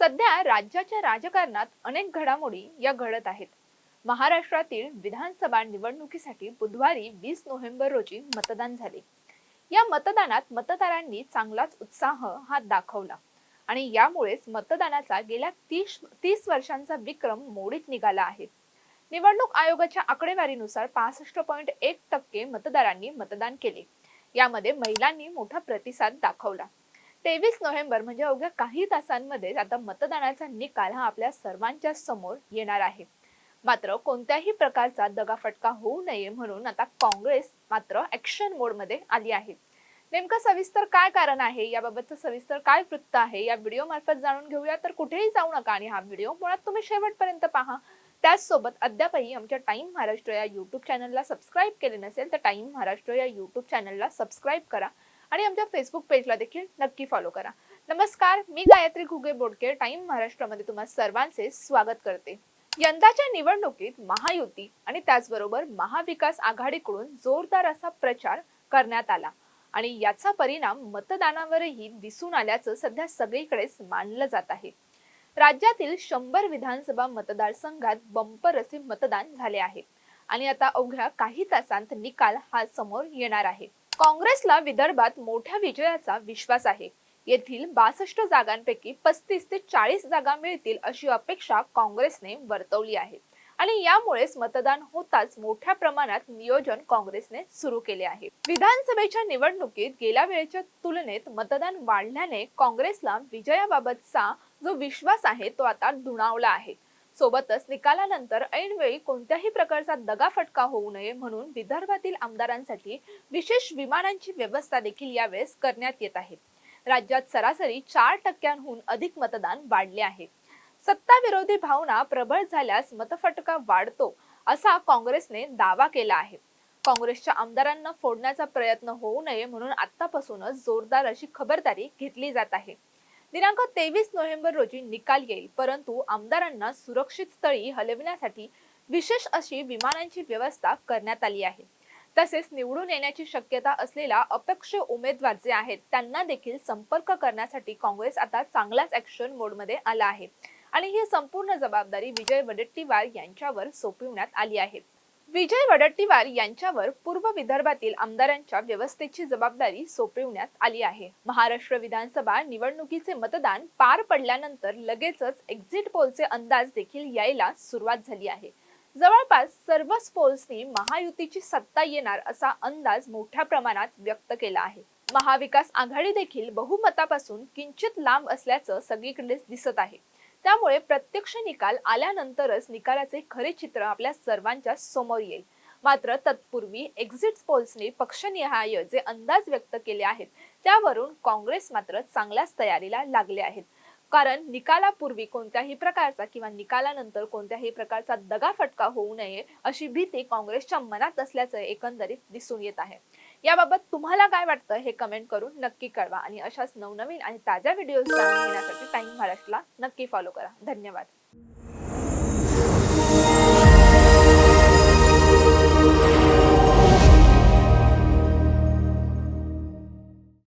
सध्या राज्याच्या राजकारणात अनेक घडामोडी या घडत आहेत. महाराष्ट्रातील विधानसभा निवडणुकीसाठी बुधवारी वीस नोव्हेंबर रोजी मतदान झाले. या मतदानात मतदारांनी चांगलाच उत्साह हा दाखवला आणि यामुळेच मतदानाचा गेल्या तीस तीस वर्षांचा विक्रम मोडीत निघाला आहे. निवडणूक आयोगाच्या आकडेवारीनुसार पासष्ट पॉईंट एक टक्के मतदारांनी मतदान केले. यामध्ये महिलांनी मोठा प्रतिसाद दाखवला. तेवीस नोव्हेंबर म्हणजे अवघ्या काही तासांमध्ये आता मतदानाचा निकाल हा आपल्या सर्वांच्या समोर येणार आहे. मात्र कोणत्याही प्रकारचा दगाफटका होऊ नये म्हणून आता काँग्रेस मात्र ऍक्शन मोडमध्ये आली आहे. नेमकं सविस्तर काय कारण आहे? याबाबतचं सविस्तर काय वृत्त आहे? या व्हिडिओ मार्फत जाणून घेऊया. तर कुठेही जाऊ नका आणि हा व्हिडिओ मुळात तुम्ही शेवटपर्यंत पहा. त्याचसोबत अद्यापही आमच्या टाइम महाराष्ट्र या युट्यूब चॅनलला सबस्क्राईब केले नसेल तर टाइम महाराष्ट्र या युट्यूब चॅनलला सबस्क्राईब करा. आणि आमच्या फेसबुक पेजला देखील नक्की फॉलो करा. नमस्कार मी गायत्री घुगे बोडके टाइम महाराष्ट्रामध्ये तुम्हा सर्वांचे स्वागत करते. यंदाच्या निवडणुकीत महायुती आणि त्याचबरोबर महाविकास आघाडीकडून जोरदार असा प्रचार करण्यात आला. आणि याचा परिणाम मतदानावरही दिसून आल्याचं सध्या सगळीकडेच मानलं जात आहे. राज्यातील शंभर विधानसभा मतदारसंघात बंपर असे मतदान झाले आहे. आणि आता अवघ्या काही तासांत निकाल हा समोर येणार आहे. काँग्रेसला विदर्भात मोठ्या विजयाचा विश्वास आहे. येथील बासष्ट जागांपैकी पस्तीस ते चाळीस जागा मिळतील अशी अपेक्षा काँग्रेसने वर्तवली आहे. आणि यामुळेच मतदान होताच मोठ्या प्रमाणात नियोजन काँग्रेसने सुरू केले आहे. विधानसभेच्या निवडणुकीत गेल्या वेळेच्या तुलनेत मतदान वाढल्याने काँग्रेसला विजयाबाबतचा जो विश्वास आहे तो आता दुणावला आहे. सोबतच निकालानंतर ऐनवेळी कोणत्याही प्रकारचा दगाफटका होऊ नये म्हणून विदर्भातील आमदारांसाठी विशेष विमानांची व्यवस्था देखील यावेळेस करण्यात येत आहे. राज्यात सरासरी चार टक्क्यांहून अधिक मतदान वाढले आहे. सत्ता विरोधी भावना प्रबळ झाल्यास मतफटका वाढतो असा काँग्रेसने दावा केला आहे. काँग्रेसच्या आमदारांना फोडण्याचा प्रयत्न होऊ नये म्हणून आतापासूनच जोरदार अशी खबरदारी घेतली जात आहे. दिनांक तेवीस नोव्हेंबर रोजी निकाल येईल परंतु आमदारांना सुरक्षित स्थळी हलविण्यासाठी विशेष अशी विमानांची व्यवस्था करण्यात आली आहे. तसेच निवडून येण्याची शक्यता असलेला अपक्ष उमेदवार जे आहेत त्यांना देखील संपर्क करण्यासाठी काँग्रेस आता चांगलाच ऍक्शन मोडमध्ये आला आहे. आणि ही संपूर्ण जबाबदारी विजय वडेट्टीवार यांच्यावर सोपविण्यात आली आहे. विजय वडट्टीवार यांच्यावर पूर्व विदर्भातील आमदारांच्या व्यवस्थेची जबाबदारी सोपविण्यात आली आहे. महाराष्ट्र विधानसभा निवडणुकीचे मतदान पार पडल्यानंतर लगेचच एक्झिट पोलचे अंदाज देखील यायला सुरुवात झाली आहे. जवळपास सर्वच पोल्सनी महायुतीची सत्ता येणार असा अंदाज मोठ्या प्रमाणात व्यक्त केला आहे. महाविकास आघाडी देखील बहुमतापासून किंचित लांब असल्याचं सगळीकडेच दिसत आहे. त्यामुळे प्रत्यक्ष निकाल आल्यानंतरच निकालाचे खरे चित्र आपल्या सर्वांच्या समोर येईल. मात्र तत्पूर्वी एक्झिट पोल्सने पक्षनिहाय जे अंदाज व्यक्त केले आहेत त्यावरून काँग्रेस मात्र चांगल्याच तयारीला लागले आहेत. कारण निकालापूर्वी कोणत्याही प्रकारचा किंवा निकालानंतर कोणत्याही प्रकारचा दगाफटका होऊ नये अशी भीती काँग्रेसच्या मनात असल्याचं एकंदरीत दिसून येत आहे. याबाबत तुम्हाला काय वाटतं हे कमेंट करून नक्की कळवा. आणि अशाच नवनवीन आणि ताज्या व्हिडिओज जाणून घेण्यासाठी टाइम महाराष्ट्रला नक्की फॉलो करा. धन्यवाद.